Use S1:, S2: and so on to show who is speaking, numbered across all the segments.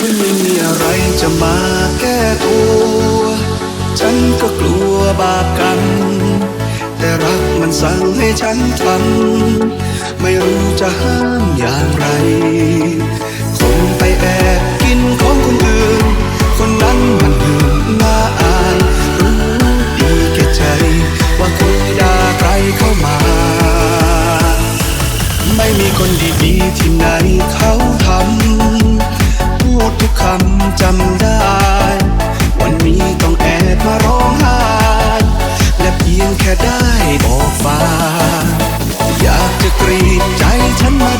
S1: ฉันไม่มีอะไรจะมาแก้ตัว ฉันก็กลัวบาปกัน แต่รักมันสั่งให้ฉันทำไม่รู้จะห้ามอย่างไร คงไปแอบกินของคนอื่น คนนั้น จำได้ วันนี้ต้องแอบมาร้องไห้และเพียงแค่ได้บอกฟ้าอยากจะกรีดใจฉันมา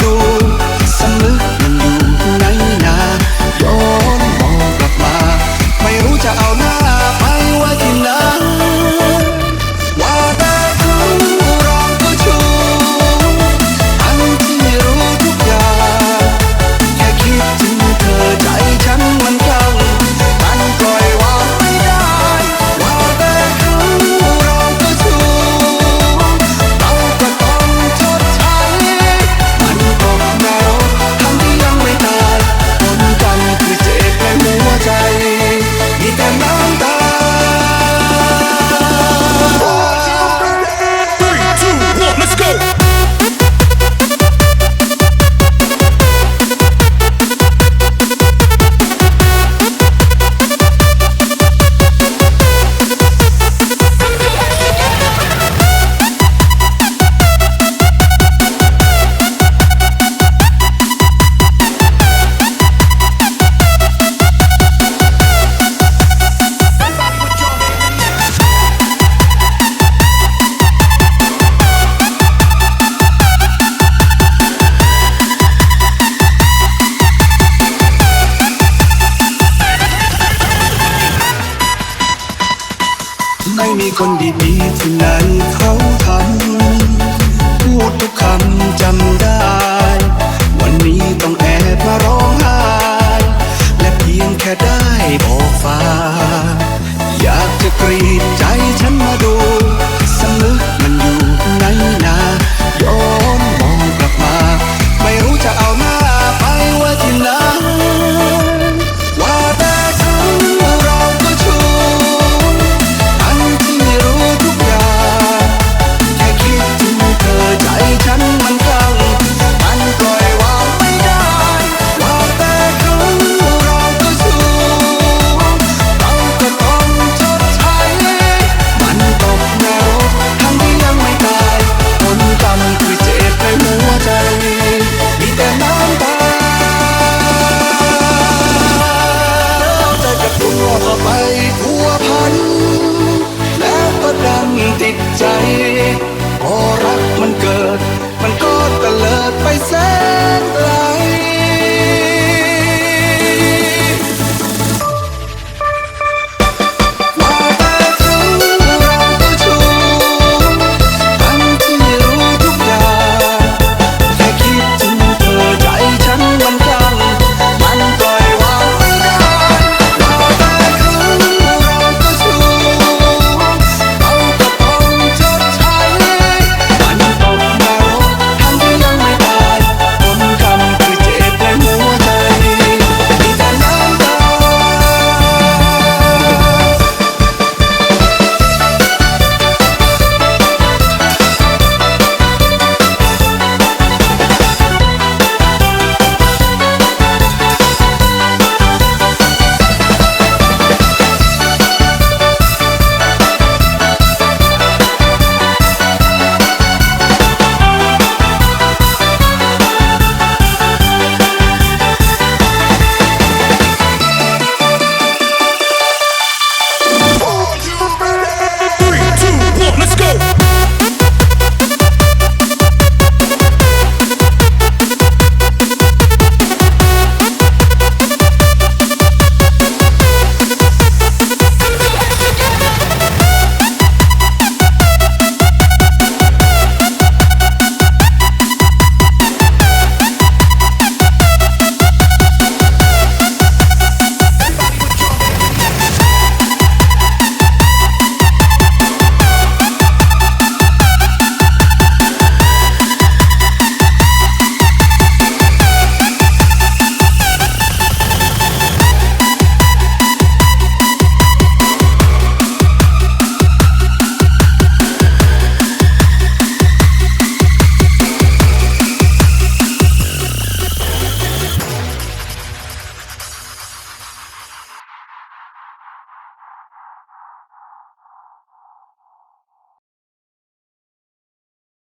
S1: ไม่มีคนดีๆที่ไหนเขาทำพูดทุกคำจำได้ วันนี้ต้องแอบมารอ